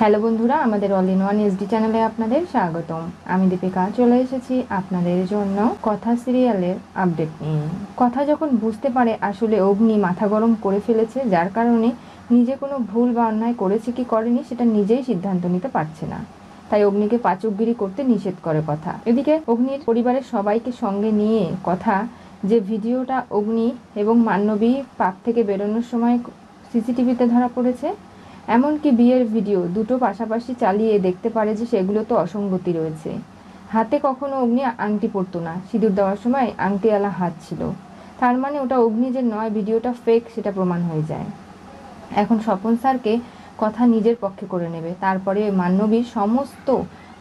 Hello বন্ধুরা, আমাদের all in one SD চ্যানেলে আপনাদের স্বাগতম। আমি দীপিকা, চলে এসেছি আপনাদের জন্য কথা সিরিয়ালের আপডেট নিয়ে। কথা যখন বুঝতে পারে, আসলে অগ্নি মাথা গরম করে ফেলেছে, যার কারণে নিজে কোনো ভুল বা অন্যায় করেছে কি করেনি, সেটা নিজেই সিদ্ধান্ত নিতে পারছে না। তাই অগ্নিকে পাচকগিরি করতে নিষেধ করে কথা। এদিকে অগ্নির পরিবারের সবাইকে সঙ্গে নিয়ে কথা, যে ভিডিওটা অগ্নি এবং মান্নবী পাপ থেকে বেরোনোর সময় সিসিটিভিতে ধরা পড়েছে এমনকি বিয়ের ভিডিও দুটো পাশাপাশি চালিয়ে দেখতে পারে যে সেগুলো তো অসঙ্গতি রয়েছে। হাতে কখনো অগ্নি আংটি পরতো না। সিঁদুর দেওয়ার সময় আংটিওয়ালা হাত ছিল। তার মানে ওটা অগ্নি যে নয়, ভিডিওটা ফেক সেটা প্রমাণ হয়ে যায়। এখন স্বপন স্যারকে কথা নিজের পক্ষে করে নেবে। তারপরে মান্যবীর সমস্ত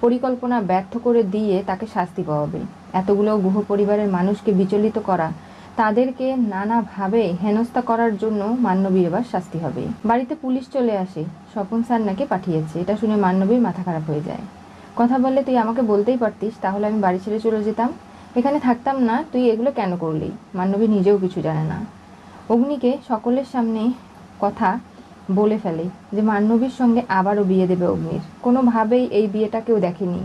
পরিকল্পনা ব্যর্থ করে দিয়ে তাকে শাস্তি পাওয়াবে। এতগুলো গুহ পরিবারের মানুষকে বিচলিত করা তাদেরকে নানাভাবে হেনস্থা করার জন্য মান্যবীর এবার শাস্তি হবে। বাড়িতে পুলিশ চলে আসে। স্বপন স্যার নাকি পাঠিয়েছে। এটা শুনে মান্যবীর মাথা খারাপ হয়ে যায়। কথা বললে তুই আমাকে বলতেই পারতিস, তাহলে আমি বাড়ি ছেড়ে চলে যেতাম। এখানে থাকতাম না, তুই এগুলো কেন করলি? মান্যবী নিজেও কিছু জানে না। অগ্নিকে সকলের সামনে কথা বলে ফেলে যে মান্যবীর সঙ্গে আবারও বিয়ে দেবে অগ্নির। কোনোভাবেই এই বিয়েটা কেউ দেখেনি।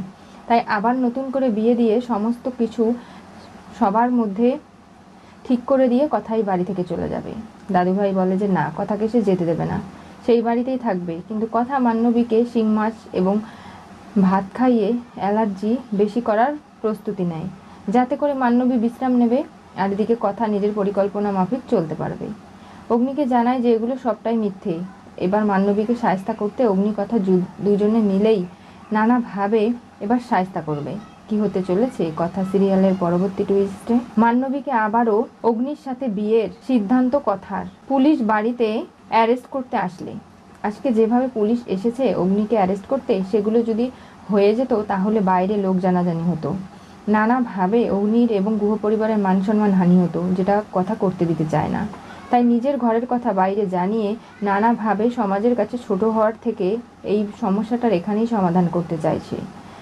তাই আবার নতুন করে বিয়ে দিয়ে সমস্ত কিছু সবার মধ্যে ঠিক করে দিয়ে কথাই বাড়ি থেকে চলে যাবে। দাদুভাই বলে যে, না, কথাকে সে যেতে দেবে না। সেই বাড়িতেই থাকবে। কিন্তু কথা মান্যবীকে শিং মাছ এবং ভাত খাইয়ে অ্যালার্জি বেশি করার প্রস্তুতি নেয়। যাতে করে মান্যবী বিশ্রাম নেবে আর এদিকে কথা নিজের পরিকল্পনা মাফিক চলতে পারবে। অগ্নিকে জানায় যে, এগুলো সবটাই মিথ্যে। এবার মান্যবীকে সায়স্তা করতে অগ্নি কথা দুজনে মিলেই নানাভাবে এবার সায়স্তা করবে। কি হতে চলেছে কথা সিরিয়ালের পরবর্তী টুইস্টে মান্যবীকে আবারও অগ্নির সাথে বিয়ের সিদ্ধান্ত কথার। পুলিশ বাড়িতে অ্যারেস্ট করতে আসলে। আজকে যেভাবে পুলিশ এসেছে অগ্নিকে অ্যারেস্ট করতে, সেগুলো যদি হয়ে যেত তাহলে বাইরে লোক জানাজানি হতো। নানাভাবে অগ্নির এবং গুহ পরিবারের মান সম্মান হানি হতো, যেটা কথা করতে দিতে চায় না। তাই নিজের ঘরের কথা বাইরে জানিয়ে নানাভাবে সমাজের কাছে ছোট হওয়ার থেকে এই সমস্যাটার এখানেই সমাধান করতে চাইছে